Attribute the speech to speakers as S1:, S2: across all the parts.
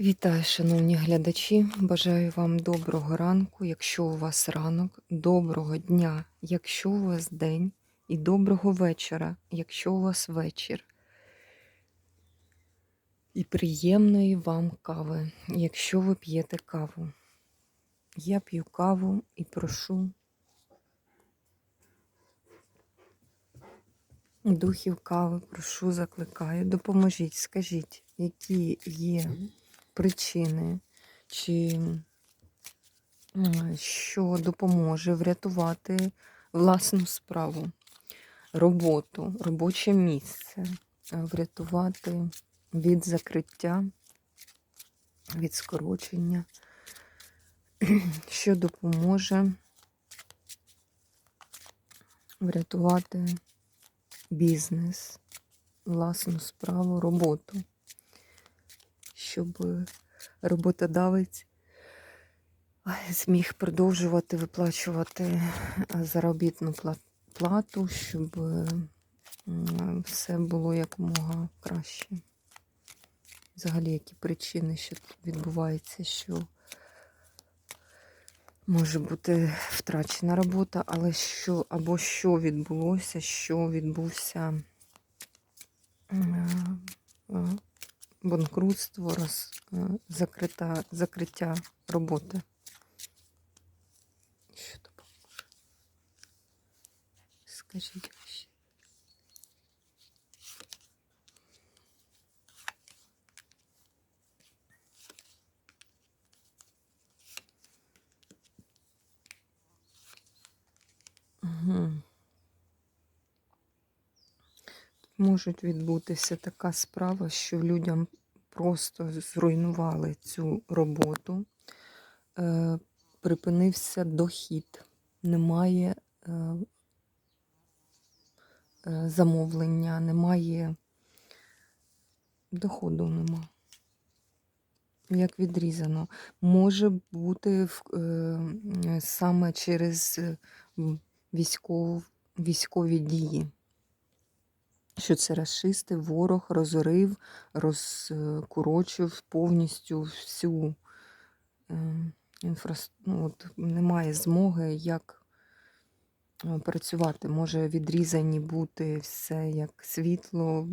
S1: Вітаю, шановні глядачі. Бажаю вам доброго ранку, якщо у вас ранок, доброго дня, якщо у вас день, і доброго вечора, якщо у вас вечір. І приємної вам кави, якщо ви п'єте каву. Я п'ю каву і прошу духів кави, прошу, закликаю, допоможіть, скажіть, які є причини, чи що допоможе врятувати власну справу, роботу, робоче місце, е, врятувати від закриття, від скорочення, що допоможе врятувати бізнес, власну справу, роботу щоб роботодавець зміг продовжувати виплачувати е, заробітну плату, щоб е, все було якомога краще. Взагалі, які причини, що тут відбувається, що може бути втрачена робота, але що або що відбулося, що відбувся е, е, банкрутство, роз, е, закрита, закриття роботи. Що допоможе? Скажіть ще. Угу. Можуть відбутися така справа, що людям просто зруйнували цю роботу, е, припинився дохід, немає е, е, замовлення, немає доходу нема. Як відрізано. Може бути е, саме через військов, військові дії. Що це расисти, ворог розорив, розкурочив повністю всю е, інфраструктуру. Ну, от немає змоги, як е, працювати. Може відрізані бути все як світло,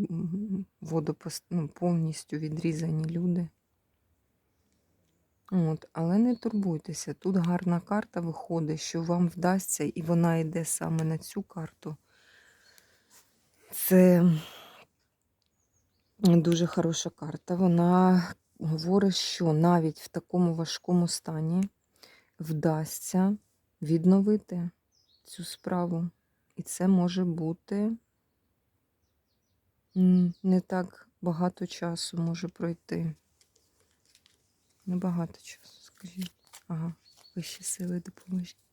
S1: водопост... ну, повністю відрізані люди. От, але не турбуйтеся, тут гарна карта виходить, що вам вдасться, і вона йде саме на цю карту. Це дуже хороша карта. Вона говорить, що навіть в такому важкому стані вдасться відновити цю справу. І це може бути не так багато часу може пройти. Небагато часу, скажіть. Ага, вищі сили допоможуть.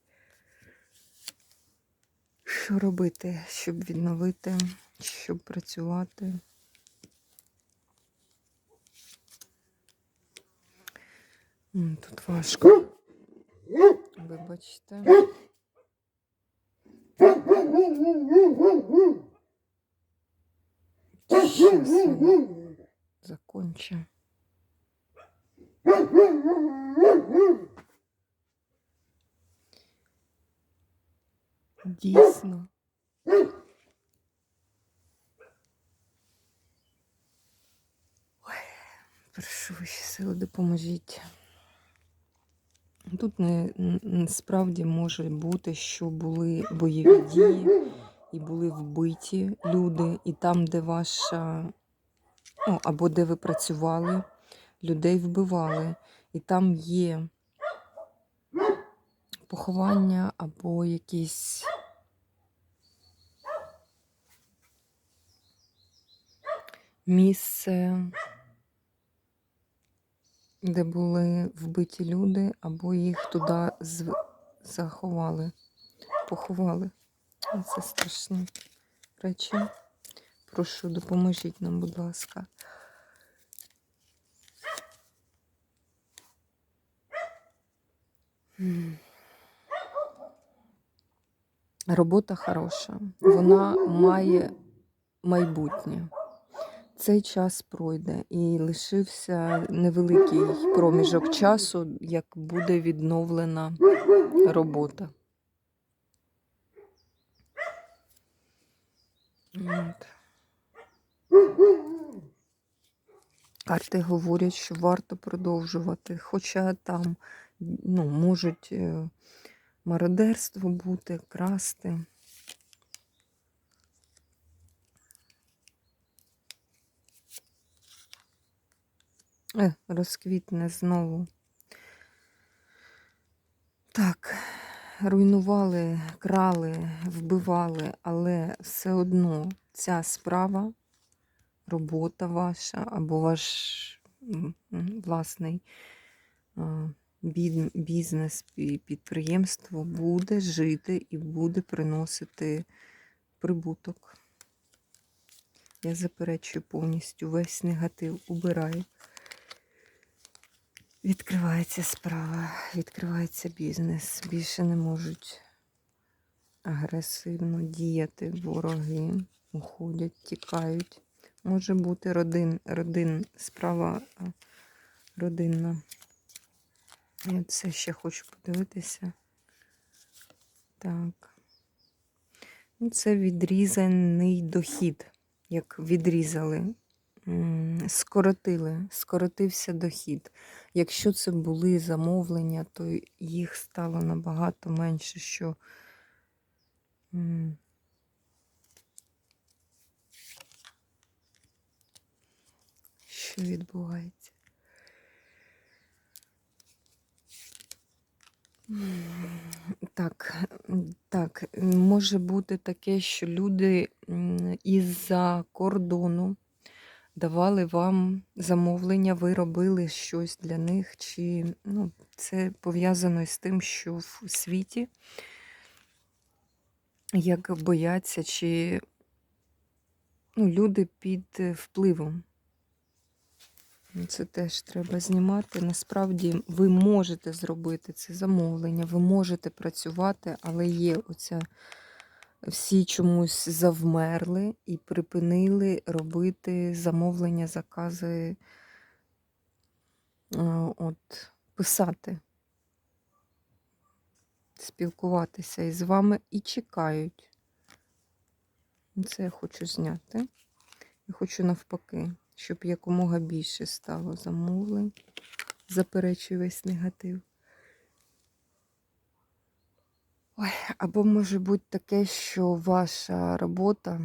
S1: Що робити, щоб відновити, щоб працювати? Тут важко. Вибачте. Щас я закончу. Дійсно. Ой, прошу вищі сили, допоможіть. Тут не, справді може бути, що були бойові дії і були вбиті люди, і там, де ваша, ну, або де ви працювали, людей вбивали, і там є поховання або якісь місце, де були вбиті люди, або їх туди заховали, поховали. Це страшні речі. Прошу, допоможіть нам, будь ласка. М. Робота хороша. Вона має майбутнє. цей час пройде і лишився невеликий проміжок часу, як буде відновлена робота. От. Карти говорять, що варто продовжувати, хоча там ну, можуть е, мародерство бути, красти. Е, розквітне знову. Так, руйнували, крали, вбивали, але все одно ця справа, робота ваша або ваш власний бізнес, пі- підприємство буде жити і буде приносити прибуток. Я заперечую повністю весь негатив, убираю. Відкривається справа, відкривається бізнес. Більше не можуть агресивно діяти вороги, уходять, тікають. Може бути родин, родин, справа родинна. Я це ще хочу подивитися. Так. Ну, Це відрізаний дохід, як відрізали, скоротили, скоротився дохід. Якщо це були замовлення, то їх стало набагато менше, що що відбувається. Так, так, може бути таке, що люди із-за кордону давали вам замовлення, ви робили щось для них, чи ну, це пов'язано з тим, що в світі як бояться, чи ну, люди під е, впливом. Ну, Це теж треба знімати. Насправді ви можете зробити це замовлення, ви можете працювати, але є оця всі чомусь завмерли і припинили робити замовлення, закази, е, от, писати, спілкуватися із вами і чекають. Це я хочу зняти. Я хочу навпаки, щоб якомога більше стало замовлень. Заперечую весь негатив. Ой, або може бути таке, що ваша робота,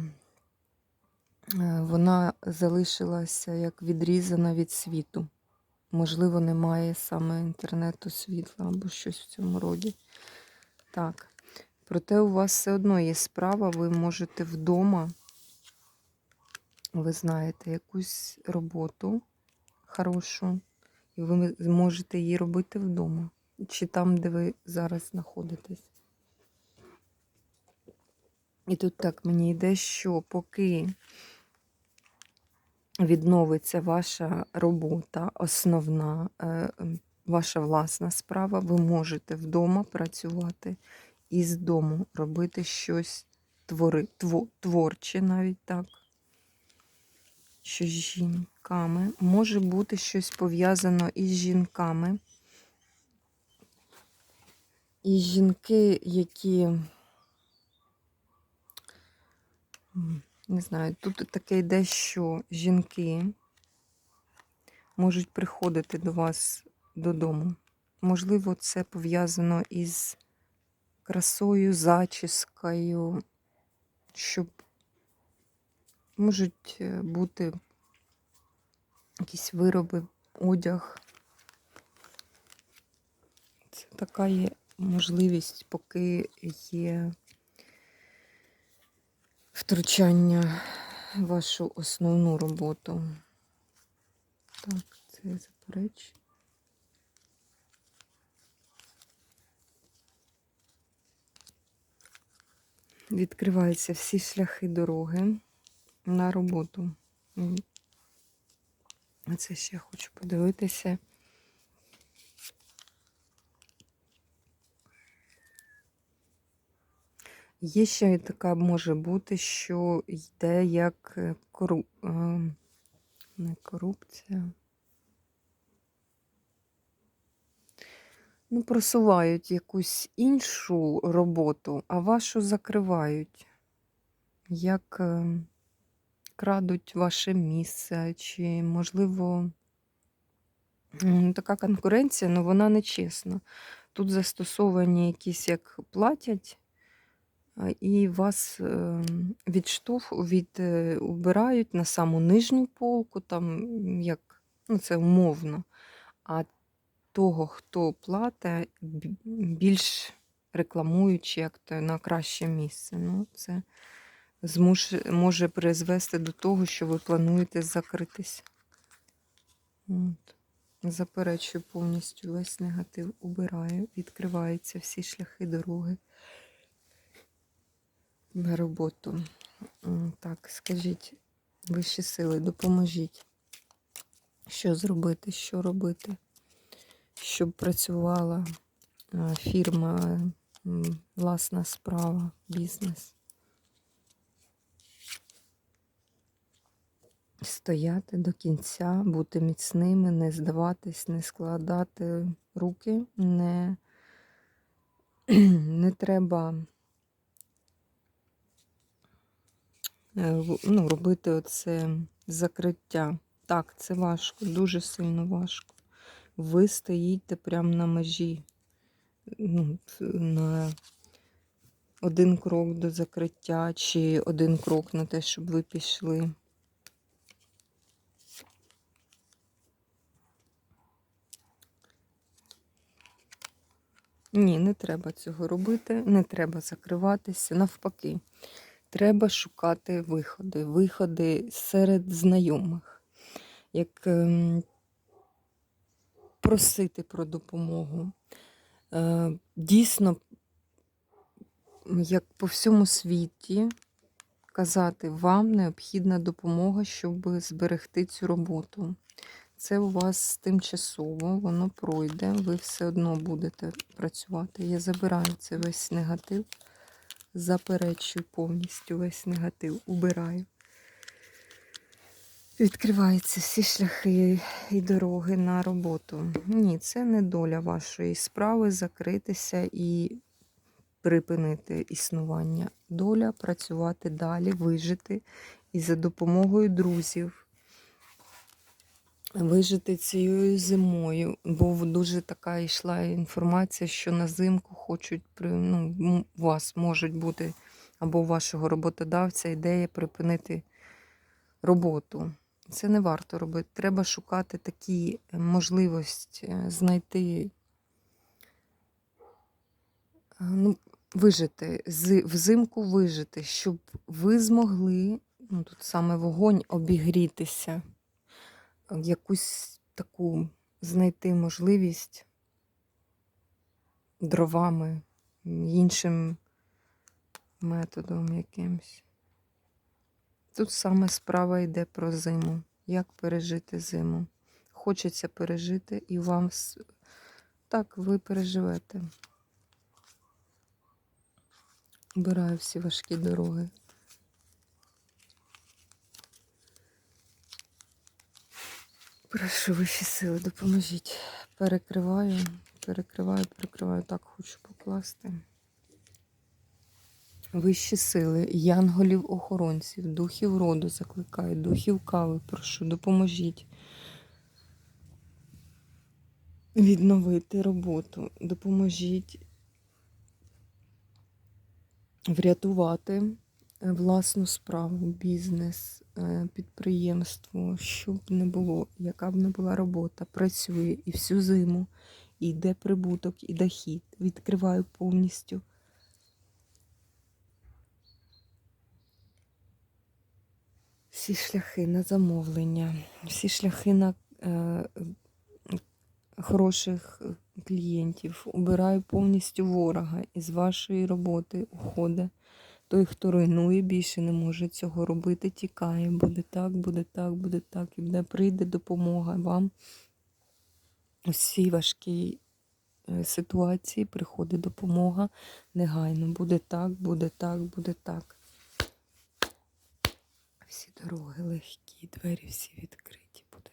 S1: е, вона залишилася як відрізана від світу. Можливо, немає саме інтернету, світла або щось в цьому роді. Так. Проте у вас все одно є справа, ви можете вдома, ви знаєте, якусь роботу хорошу, і ви зможете її робити вдома. Чи там, де ви зараз знаходитесь. І тут так мені йде, що поки відновиться ваша робота, основна, е, ваша власна справа, ви можете вдома працювати і з дому робити щось твори, тво, творче навіть так. Що з жінками. Може бути щось пов'язано із жінками. І жінки, які, не знаю, тут таке йде, що жінки можуть приходити до вас додому. Можливо, це пов'язано із красою, зачіскою, щоб можуть е, бути якісь вироби, одяг. Це така є можливість, поки є втручання в вашу основну роботу. Так, це я заперечую. Відкриваються всі шляхи дороги на роботу. Це ще хочу подивитися. Є ще й така може бути, що йде як е, кору... е, не корупція. Ну, просувають якусь іншу роботу, а вашу закривають. Як е, крадуть ваше місце, чи, можливо, така конкуренція, але вона не чесна. Тут застосовані якісь як платять, і вас е, відштовх від, е, убирають на саму нижню полку, там як, ну це умовно. А того, хто платить, більш рекламуючи як то на краще місце. Ну, це змуш... може призвести до того, що ви плануєте закритись. От. Заперечую повністю весь негатив, убираю, відкриваються всі шляхи дороги на роботу. Так, скажіть, вищі сили, допоможіть. Що зробити, що робити, щоб працювала фірма, власна справа, бізнес. Стояти до кінця, бути міцними, не здаватись, не складати руки, не, не треба е, ну, робити оце закриття. Так, це важко, дуже сильно важко. Ви стоїте прямо на межі, ну, на один крок до закриття, чи один крок на те, щоб ви пішли. Ні, не треба цього робити, не треба закриватися. Навпаки, треба шукати виходи, виходи серед знайомих, як ем, просити про допомогу. Е, дійсно, як по всьому світі, казати, вам необхідна допомога, щоб зберегти цю роботу. Це у вас тимчасово, воно пройде, ви все одно будете працювати. Я забираю це весь негатив, заперечую повністю весь негатив, убираю. Відкриваються всі шляхи і дороги на роботу. Ні, це не доля вашої справи закритися і припинити існування. Доля працювати далі, вижити і за допомогою друзів вижити цією зимою, бо дуже така йшла інформація, що на зимку хочуть ну, вас можуть бути або вашого роботодавця ідея припинити роботу. Це не варто робити. Треба шукати такі е, можливості е, знайти, е, ну, вижити, взимку вижити, щоб ви змогли, ну тут саме вогонь, обігрітися якусь таку знайти можливість дровами, іншим методом якимсь. Тут саме справа йде про зиму. Як пережити зиму? Хочеться пережити, і вам так ви переживете. Обираю всі важкі дороги. Прошу вищі сили, допоможіть. Перекриваю, перекриваю, перекриваю. Так хочу покласти. Вищі сили, янголів-охоронців, духів роду закликаю, духів кави, прошу, допоможіть. Відновити роботу, допоможіть врятувати власну справу, бізнес, е, підприємство, щоб не було, яка б не була робота, працює і всю зиму, і йде прибуток, і дохід. Відкриваю повністю. Всі шляхи на замовлення, всі шляхи на е, хороших е, клієнтів. Убираю повністю ворога із вашої роботи уходить. Той, хто руйнує, більше не може цього робити, тікає. Буде так, буде так, буде так. І буде прийде допомога вам у всій важкій е, ситуації приходить допомога негайно. Буде так, буде так, буде так. Всі дороги легкі, двері всі відкриті. Буде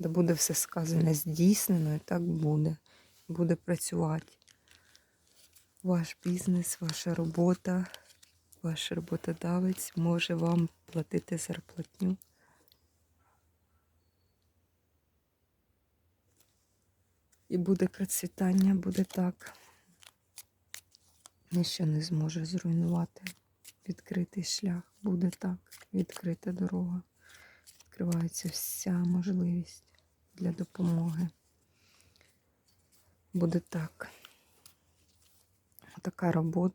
S1: де буде все сказане здійснено, і так буде. Буде працювати. Ваш бізнес, ваша робота, ваш роботодавець може вам платити зарплатню. І буде процвітання, буде так. Ніщо не зможе зруйнувати. Відкритий шлях буде так. Відкрита дорога. Відкривається вся можливість для допомоги. Буде так. Отака робота,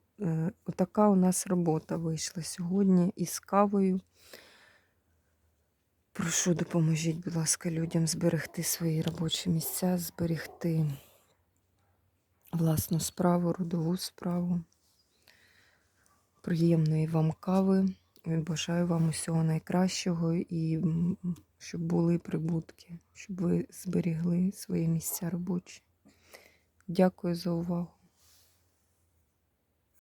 S1: отака у нас робота вийшла сьогодні із кавою. Прошу, допоможіть, будь ласка, людям зберегти свої робочі місця, зберегти власну справу, родову справу. Приємної вам кави. Бажаю вам усього найкращого і щоб були прибутки, щоб ви зберігли свої місця робочі. Дякую за увагу.